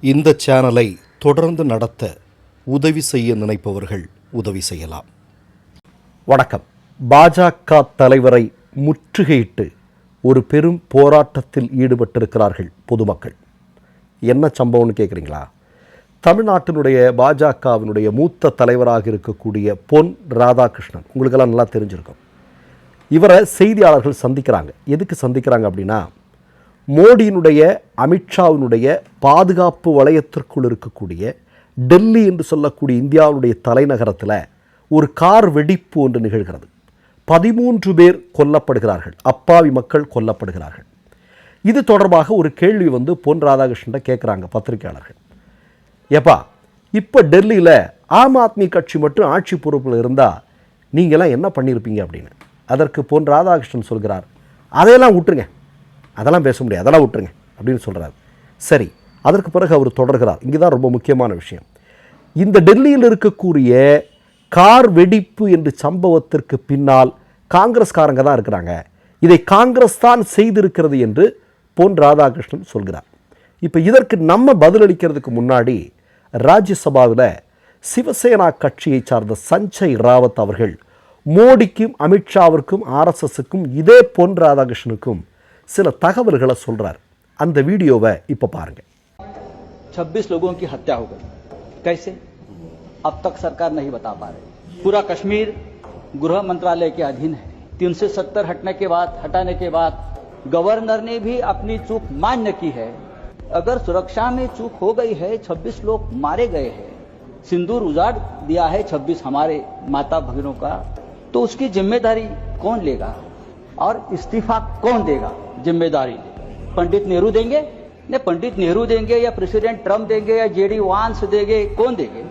இந்த சேனலை தொடர்ந்து நடத்த உதவி செய்ய நினைப்பவர்கள் உதவி செய்யலாம். வணக்கம். பாஜக தலைவரை முற்றுகையிட்டு ஒரு பெரும் போராட்டத்தில் ஈடுபட்டிருக்கிறார்கள் பொதுமக்கள். என்ன சம்பவம்னு கேட்குறீங்களா தமிழ்நாட்டினுடைய பாஜகவினுடைய மூத்த தலைவராக இருக்கக்கூடிய பொன் ராதாகிருஷ்ணன். உங்களுக்கெல்லாம் நல்லா தெரிஞ்சிருக்கும். இவரை செய்தியாளர்கள் சந்திக்கிறாங்க. எதுக்கு சந்திக்கிறாங்க அப்படின்னா மோடியினுடைய அமித்ஷாவினுடைய பாதுகாப்பு வளையத்திற்குள் இருக்கக்கூடிய டெல்லி என்று சொல்லக்கூடிய இந்தியாவுடைய தலைநகரத்தில் ஒரு கார் வெடிப்பு ஒன்று நிகழ்கிறது. பதிமூன்று பேர் கொல்லப்படுகிறார்கள். அப்பாவி மக்கள் கொல்லப்படுகிறார்கள். இது தொடர்பாக ஒரு கேள்வி வந்து பொன் ராதாகிருஷ்ணன் கேட்குறாங்க பத்திரிகையாளர்கள். ஏப்பா இப்போ டெல்லியில் ஆம் ஆத்மி கட்சி மட்டும் ஆட்சி பொறுப்பில் இருந்தால் நீங்களாம் என்ன பண்ணியிருப்பீங்க அப்படின்னு? அதற்கு பொன் ராதாகிருஷ்ணன் சொல்கிறார். அதையெல்லாம் விட்டுருங்க. அதெல்லாம் பேச முடியாது. அதெல்லாம் விட்டுருங்க அப்படின்னு சொல்கிறார் சரி அதற்கு பிறகு அவர் தொடர்கிறார். இங்கே தான் ரொம்ப முக்கியமான விஷயம். இந்த டெல்லியில் இருக்கக்கூடிய கார் வெடிப்பு என்று சம்பவத்திற்கு பின்னால் காங்கிரஸ்காரங்க தான் இருக்கிறாங்க. இதை காங்கிரஸ் தான் செய்திருக்கிறது என்று பொன் ராதாகிருஷ்ணன் சொல்கிறார். இப்போ இதற்கு நம்ம பதிலளிக்கிறதுக்கு முன்னாடி ராஜ்யசபாவில் சிவசேனா கட்சியை சார்ந்த சஞ்சய் ராவத் அவர்கள் மோடிக்கும் அமித்ஷாவிற்கும் ஆர்எஸ்எஸுக்கும் இதே பொன் ராதாகிருஷ்ணனுக்கும் சில தகவல்களை சொல்றார் அந்த வீடியோவை இப்போ பாருங்க 26 लोगों की हत्या हो गई कैसे अब तक सरकार नहीं बता पा रही पूरा कश्मीर गृह मंत्रालय के अधीन है 370 हटने के बाद हटाने के बाद गवर्नर ने भी अपनी चूक मान्य की है अगर सुरक्षा में चूक हो गई है 26 लोग मारे गए हैं सिंदूर उजाड़ दिया है 26 हमारे माता भगिनों का तो उसकी जिम्मेदारी कौन लेगा और इस्तीफा कौन देगा ज़िम्मेदारी पंडित नेहरू देंगे? ने पंडित नेहरू देंगे या प्रेसिडेंट ट्रंप देंगे या जेडी वांस देंगे, कौन देंगे?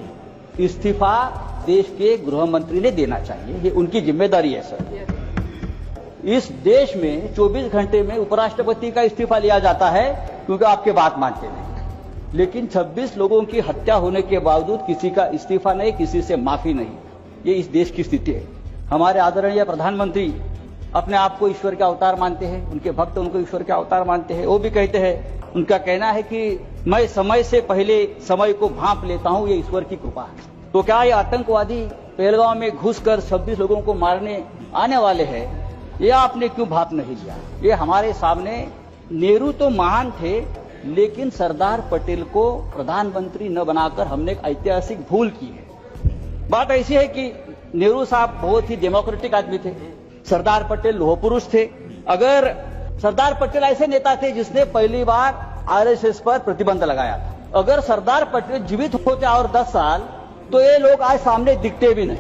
इस्तीफा देश के गृह मंत्री ने देना चाहिए। ये उनकी ज़िम्मेदारी है, सर। इस देश में 24 घंटे में उपराष्ट्रपति का इस्तीफा लिया जाता है, क्योंकि आपके बात मानते नहीं। लेकिन 26 लोगों की हत्या होने के बावजूद किसी का इस्तीफा नहीं, किसी से माफ़ी नहीं। ये इस देश की स्थिति है। हमारे आदरणीय प्रधानमंत्री अपने आप को ईश्वर का अवतार मानते हैं, उनके भक्त उनको ईश्वर का अवतार मानते हैं, वो भी कहते हैं, उनका कहना है कि मैं समय से पहले समय को भाप लेता हूँ, ये ईश्वर की कृपा है। तो क्या ये आतंकवादी पहलगांव में घुसकर 26 लोगों को मारने आने वाले हैं? ये आपने क्यों भाप नहीं लिया? ये हमारे सामने नेहरू तो महान थे, लेकिन सरदार पटेल को प्रधानमंत्री न बनाकर हमने एक ऐतिहासिक भूल की है। बात ऐसी है कि नेहरू साहब बहुत ही डेमोक्रेटिक आदमी थे। सरदार पटेल लोह पुरुष थे। अगर सरदार पटेल ऐसे नेता थे जिसने पहली बार आरएसएस पर प्रतिबंध लगाया। था अगर सरदार पटेल जीवित होते और 10 साल तो ये लोग आज सामने दिखते भी नहीं।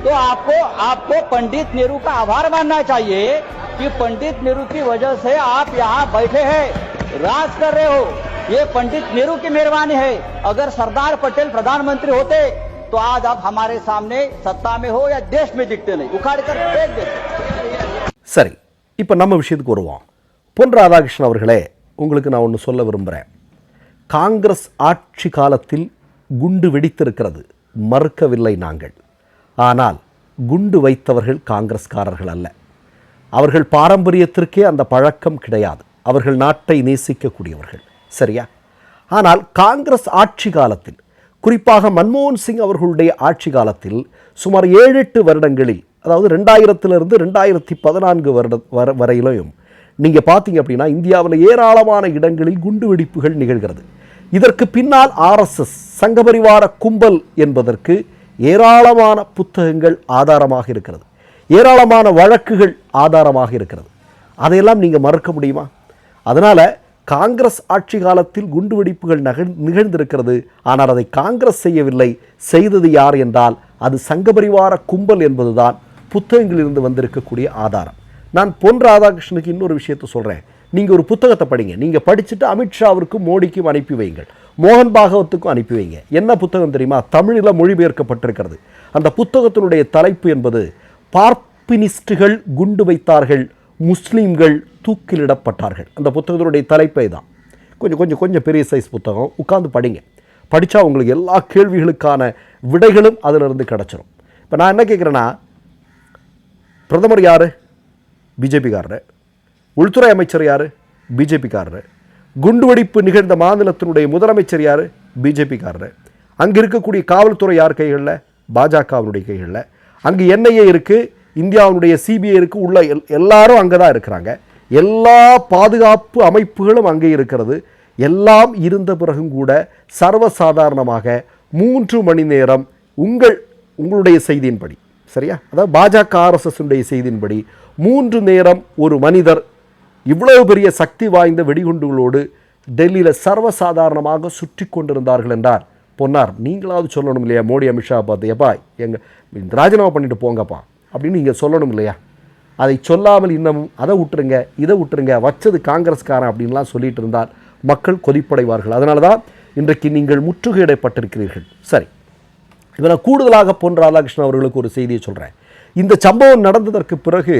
तो आपको आपको पंडित नेहरू का आभार मानना चाहिए कि पंडित नेहरू की वजह से आप यहाँ बैठे हैं, राज कर रहे हो। ये पंडित नेहरू की मेहरबानी है। अगर सरदार पटेल प्रधानमंत्री होते तो आज आप हमारे सामने सत्ता में हो या देश में दिखते नहीं उखाड़ कर फेंक देते சரி இப்போ நம்ம விஷயத்துக்கு வருவோம் பொன் ராதாகிருஷ்ணன் அவர்களே உங்களுக்கு நான் ஒன்று சொல்ல விரும்புகிறேன் காங்கிரஸ் ஆட்சி காலத்தில் குண்டு வெடித்திருக்கிறது மறுக்கவில்லை நாங்கள் ஆனால் குண்டு வைத்தவர்கள் காங்கிரஸ்காரர்கள் அல்ல அவர்கள் பாரம்பரியத்திற்கே அந்த பழக்கம் கிடையாது அவர்கள் நாட்டை நேசிக்கக்கூடியவர்கள் சரியா ஆனால் காங்கிரஸ் ஆட்சி காலத்தில் குறிப்பாக மன்மோகன் சிங் அவர்களுடைய ஆட்சி காலத்தில் சுமார் ஏழு எட்டு வருடங்களில் அதாவது ரெண்டாயிரத்திலிருந்து ரெண்டாயிரத்தி பதினான்கு வருட வர வரையிலும் நீங்கள் பார்த்தீங்க அப்படின்னா இந்தியாவில் ஏராளமான இடங்களில் குண்டு வெடிப்புகள் நிகழ்கிறது. இதற்கு பின்னால் ஆர்எஸ்எஸ் சங்கபரிவார கும்பல் என்பதற்கு ஏராளமான புத்தகங்கள் ஆதாரமாக இருக்கிறது. ஏராளமான வழக்குகள் ஆதாரமாக இருக்கிறது. அதையெல்லாம் நீங்கள் மறுக்க முடியுமா? அதனால் காங்கிரஸ் ஆட்சி காலத்தில் குண்டுவெடிப்புகள் நகழ் நிகழ்ந்திருக்கிறது. ஆனால் அதை காங்கிரஸ் செய்யவில்லை. செய்தது யார் என்றால் அது சங்கபரிவார கும்பல் என்பதுதான் புத்தகங்களிலிருந்து வந்திருக்கக்கூடிய ஆதாரம். நான் பொன் ராதாகிருஷ்ணனுக்கு இன்னொரு விஷயத்தை சொல்கிறேன் நீங்கள் ஒரு புத்தகத்தை படிங்க. நீங்கள் படிச்சுட்டு அமித்ஷாவிற்கும் மோடிக்கும் அனுப்பி வைங்கள். மோகன் பாகவத்துக்கும் அனுப்பி வைங்க. என்ன புத்தகம் தெரியுமா? தமிழில் மொழிபெயர்க்கப்பட்டிருக்கிறது. அந்த புத்தகத்தினுடைய தலைப்பு என்பது பார்ப்பினிஸ்டுகள் குண்டு வைத்தார்கள் முஸ்லீம்கள் தூக்கிலிடப்பட்டார்கள். அந்த புத்தகத்தினுடைய தலைப்பை தான் கொஞ்சம் கொஞ்சம் கொஞ்சம் பெரிய சைஸ் புத்தகம். உட்காந்து படிங்க. படித்தா உங்களுக்கு எல்லா கேள்விகளுக்கான விடைகளும் அதிலிருந்து கிடச்சிரும். இப்போ நான் என்ன கேட்குறேன்னா பிரதமர் யார்? பிஜேபிக்காரர். உள்துறை அமைச்சர் யார்? பிஜேபிக்காரர். குண்டுவெடிப்பு நிகழ்ந்த மாநிலத்தினுடைய முதலமைச்சர் யார்? பிஜேபிக்காரர். அங்கே இருக்கக்கூடிய காவல்துறை யார் கைகளில்? பாஜகவினுடைய கைகளில். அங்கே என்ஐஏ இருக்குது இந்தியாவுடைய சிபிஐ உள்ள எல் எல்லாரும் அங்கே தான் இருக்கிறாங்க. எல்லா பாதுகாப்பு அமைப்புகளும் அங்கே இருக்கிறது. எல்லாம் இருந்த பிறகும் கூட சர்வசாதாரணமாக மூன்று மணி நேரம் உங்கள் உங்களுடைய செய்தியின்படி சரியா? அதாவது பாஜக ஆர்எஸ்எஸ்னுடைய செய்தியின்படி மூன்று நேரம் ஒரு மனிதர் இவ்வளவு பெரிய சக்தி வாய்ந்த வெடிகுண்டுகளோடு டெல்லியில் சர்வசாதாரணமாக சுற்றி கொண்டிருந்தார்கள் என்றார் பொன்னார். நீங்களாவது சொல்லணும் இல்லையா? மோடி அமித்ஷா பார்த்து எப்பா எங்கள் ராஜினாமா பண்ணிட்டு போங்கப்பா. அப்படின்னு நீங்கள் சொல்லணும் இல்லையா? அதை சொல்லாமல் இன்னமும் அதை விட்டுருங்க இதை விட்டுருங்க வச்சது காங்கிரஸ்காரன் அப்படின்லாம் சொல்லிட்டு இருந்தால் மக்கள் கொதிப்படைவார்கள். அதனால தான் இன்றைக்கு நீங்கள் முற்றுகையிடப்பட்டிருக்கிறீர்கள். சரி இதில் கூடுதலாக பொன் ராதாகிருஷ்ணன் அவர்களுக்கு ஒரு செய்தியை சொல்கிறேன் இந்த சம்பவம் நடந்ததற்கு பிறகு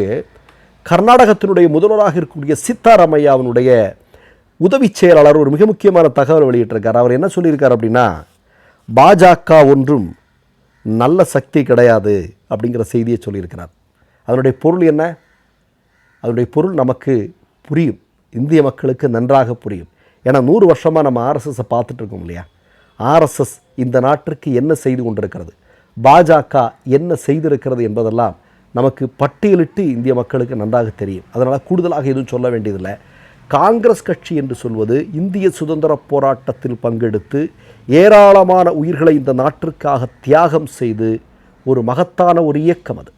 கர்நாடகத்தினுடைய முதல்வராக இருக்கக்கூடிய சித்தாராமையாவினுடைய உதவி செயலாளர் ஒரு மிக முக்கியமான தகவல் வெளியிட்டிருக்கார். அவர் என்ன சொல்லியிருக்கார் அப்படின்னா பாஜக ஒன்றும் நல்ல சக்தி கிடையாது அப்படிங்கிற செய்தியை சொல்லியிருக்கிறார். அதனுடைய பொருள் என்ன? அதனுடைய பொருள் நமக்கு புரியும். இந்திய மக்களுக்கு நன்றாக புரியும். ஏன்னா நூறு வருஷமாக நம்ம ஆர்எஸ்எஸை பார்த்துட்ருக்கோம் இல்லையா? ஆர்எஸ்எஸ் இந்த நாட்டிற்கு என்ன செய்து கொண்டிருக்கிறது? பாஜக என்ன செய்திருக்கிறது என்பதெல்லாம் நமக்கு பட்டியலிட்டு இந்திய மக்களுக்கு நன்றாக தெரியும். அதனால் கூடுதலாக எதுவும் சொல்ல வேண்டியதில்லை. காங்கிரஸ் கட்சி என்று சொல்வது இந்திய சுதந்திர போராட்டத்தில் பங்கெடுத்து ஏராளமான உயிர்களை இந்த நாட்டிற்காக தியாகம் செய்து ஒரு மகத்தான ஒரு இயக்கம் அது.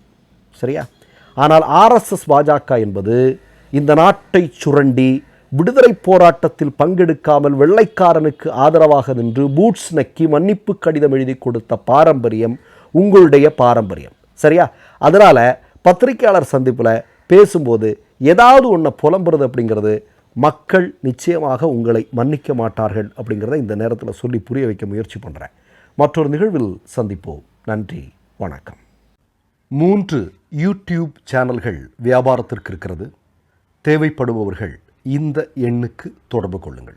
சரியா? ஆனால் ஆர்எஸ்எஸ் பாஜக என்பது இந்த நாட்டை சுரண்டி விடுதலை போராட்டத்தில் பங்கெடுக்காமல் வெள்ளைக்காரனுக்கு ஆதரவாக நின்று பூட்ஸ் நக்கி மன்னிப்பு கடிதம் எழுதி கொடுத்த பாரம்பரியம் உங்களுடைய பாரம்பரியம். சரியா? அதனால் பத்திரிகையாளர் சந்திப்பில் பேசும்போது ஏதாவது ஒன்றை புலம்புறது அப்படிங்கிறது மக்கள் நிச்சயமாக உங்களை மன்னிக்க மாட்டார்கள் அப்படிங்கிறத இந்த நேரத்தில் சொல்லி புரிய வைக்க முயற்சி பண்ணுறேன் மற்றொரு நிகழ்வில் சந்திப்போம். நன்றி வணக்கம். மூன்று யூடியூப் சேனல்கள் வியாபாரத்திற்கு இருக்கிறது. தேவைப்படுபவர்கள் இந்த எண்ணுக்கு தொடர்பு கொள்ளுங்கள்.